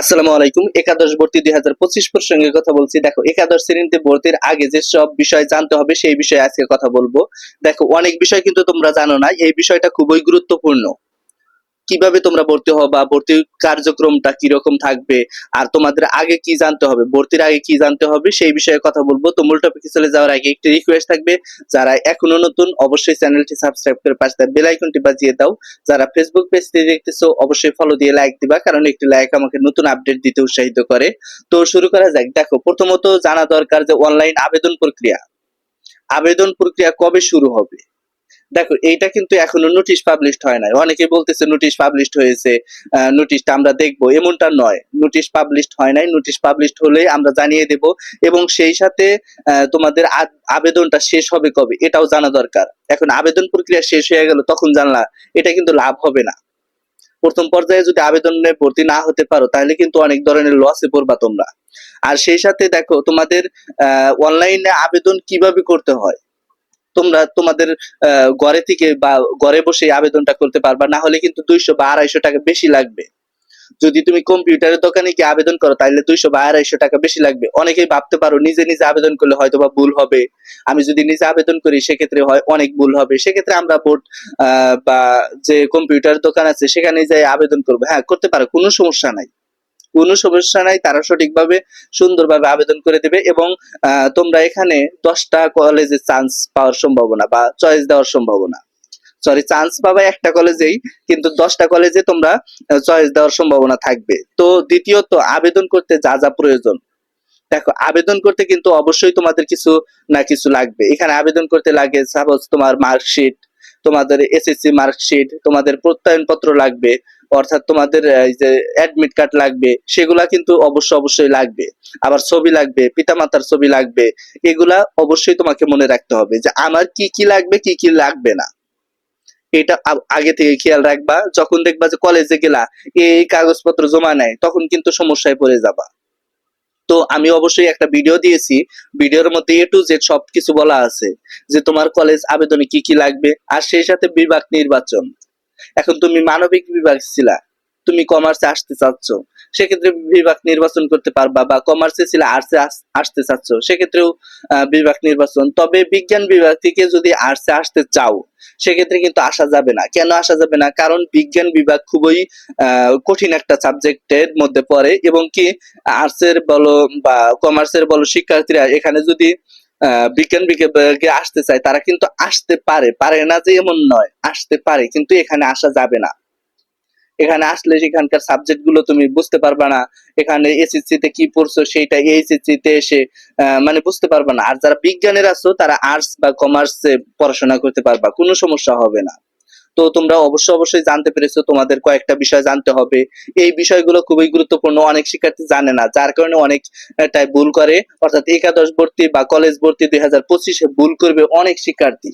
আসসালামু আলাইকুম। একাদশ ভর্তি দুই হাজার পঁচিশ প্রসঙ্গে কথা বলছি। দেখো, একাদশ শ্রেণীতে ভর্তির আগে যে সব বিষয় জানতে হবে, সেই বিষয়ে আজকে কথা বলব। দেখো, অনেক বিষয় কিন্তু তোমরা জানো না। এই বিষয়টা খুবই গুরুত্বপূর্ণ। কীভাবে তোমরা ভর্তি হবা, ভর্তির কার্যক্রমটা কীরকম থাকবে, আর তোমাদের আগে কি জানতে হবে, ভর্তির আগে কি জানতে হবে, সেই বিষয়ে কথা বলব। তো মূল টপিকে চলে যাওয়ার আগে একটি রিকোয়েস্ট থাকবে, যারা এখনও নতুন, অবশ্যই চ্যানেলটি সাবস্ক্রাইব করে পাশে বেল আইকনটি বাজিয়ে দাও। যারা ফেসবুক পেজ দেখতেছো, অবশ্যই ফলো দিয়ে লাইক দিবা, কারণ একটি লাইক আমাকে নতুন আপডেট দিতে উৎসাহিত করে। তো শুরু করা যাক। দেখো, প্রথমত জানা দরকার যে অনলাইন আবেদন প্রক্রিয়া। আবেদন প্রক্রিয়া কবে শুরু হবে? দেখো, এইটা কিন্তু এখনও নোটিশ পাবলিশড হয় নাই। অনেকে বলতেছে নোটিশ পাবলিশড হয়েছে নোটিশটা আমরা দেখব। এমনটা নয়। নোটিশ পাবলিশড হয় নাই নোটিশ পাবলিশড হলে আমরা জানিয়ে দেব এবং সেই সাথে তোমাদের আবেদনটা শেষ হবে কবে, এটাও জানা দরকার। এখন আবেদন প্রক্রিয়া শেষ হয়ে গেল, তখন জানলা, এটা কিন্তু লাভ হবে না। প্রথম পর্যায়ে যদি আবেদনে ভর্তি না হতে পারো, তাহলে কিন্তু অনেক ধরনের লসে পড়বা তোমরা। আর সেই সাথে দেখো, তোমাদের অনলাইনে আবেদন কীভাবে করতে হয়? তোমরা তোমাদের ঘরে থেকে বা ঘরে বসে আবেদনটা করতে পারবা। না হলে কিন্তু দুইশো বা আড়াইশো টাকা বেশি লাগবে। যদি তুমি কম্পিউটারের দোকানে গিয়ে আবেদন করো তাহলে দুইশো বা আড়াইশো টাকা বেশি লাগবে। অনেকেই ভাবতে পারো, নিজে নিজে আবেদন করলে হয়তো বা ভুল হবে। আমি যদি নিজে আবেদন করি, সেক্ষেত্রে হয় অনেক ভুল হবে। সেক্ষেত্রে আমরা বোর্ড বা যে কম্পিউটার দোকান আছে, সেখানে যাই আবেদন করব। হ্যাঁ করতে পারো, কোনো সমস্যা নাই। কোনো সমস্যা নাই, তারা সঠিকভাবে সুন্দরভাবে আবেদন করে দেবে এবং তোমরা এখানে দশটা কলেজে চান্স পাওয়ার সম্ভাবনা বা চয়েস দেওয়ার সম্ভাবনা। সরি চান্স পাবে একটা কলেজেই কিন্তু দশটা কলেজে তোমরা চয়েস দেওয়ার সম্ভাবনা থাকবে। তো দ্বিতীয়ত, আবেদন করতে যা যা প্রয়োজন। দেখো, আবেদন করতে কিন্তু অবশ্যই তোমাদের কিছু না কিছু লাগবে। এখানে আবেদন করতে লাগে সাপোজ তোমার মার্কশিট তোমাদের এসএসসি মার্কশিট তোমাদের প্রত্যয়ন পত্র লাগবে, অর্থাৎ তোমাদের যে অ্যাডমিট কার্ড লাগবে, সেগুলা কিন্তু অবশ্যই অবশ্যই লাগবে। আবার ছবি লাগবে, পিতামাতার ছবি লাগবে, এগুলা অবশ্যই তোমাকে মনে রাখতে হবে যে আমার কি কি লাগবে, কি কি লাগবে না। এটা আগে থেকে খেয়াল রাখবা, যখন দেখবা যে কলেজে গেলা, এই কাগজপত্র জমা নেয় তখন কিন্তু সমস্যায় পড়ে যাবা। তো আমি অবশ্যই একটা ভিডিও দিয়েছি। ভিডিওর মধ্যে এ টু জেড সব কিছু বলা আছে যে তোমার কলেজ আবেদনে কি কি লাগবে আর সেই সাথে বিভাগ নির্বাচন। এখন তুমি মানবিক বিভাগ ছিলা। তুমি কমার্সে আসতে চাচ্ছ, সেক্ষেত্রে বিভাগ নির্বাচন করতে পারবা বা কমার্সে ছিল আর্টসে আসতে চাচ্ছ, সেক্ষেত্রেও বিভাগ নির্বাচন। তবে বিজ্ঞান বিভাগ থেকে যদি আর্টসে আসতে চাও, সেক্ষেত্রে কিন্তু আসা যাবে না। কেন আসা যাবে না? কারণ বিজ্ঞান বিভাগ খুবই কঠিন একটা সাবজেক্টের মধ্যে পড়ে এবং কি আর্টসের বলো বা কমার্সের বলো শিক্ষার্থীরা এখানে যদি বিজ্ঞান বিভাগে আসতে চায়, তারা কিন্তু আসতে পারে। পারে না যে এমন নয়, আসতে পারে, কিন্তু এখানে আসা যাবে না। এখানে আসলে সেখানকার সাবজেক্টগুলো তুমি বুঝতে পারবা না। এখানে এসএসসি তে কি পড়ছো, সেইটা এইচএসসি তে এসে মানে বুঝতে পারবা না। আর যারা বিজ্ঞানের আছো, তারা আর্টস বা কমার্সে পড়াশোনা করতে পারবা, কোনো সমস্যা হবে না। তো তোমরা অবশ্যই অবশ্যই জানতে পেরেছ, তোমাদের কয়েকটা বিষয় জানতে হবে। এই বিষয়গুলো খুবই গুরুত্বপূর্ণ, অনেক শিক্ষার্থী জানে না, যার কারণে অনেকটাই ভুল করে। অর্থাৎ একাদশ ভর্তি বা কলেজ ভর্তি দুই হাজার পঁচিশে ভুল করবে অনেক শিক্ষার্থী।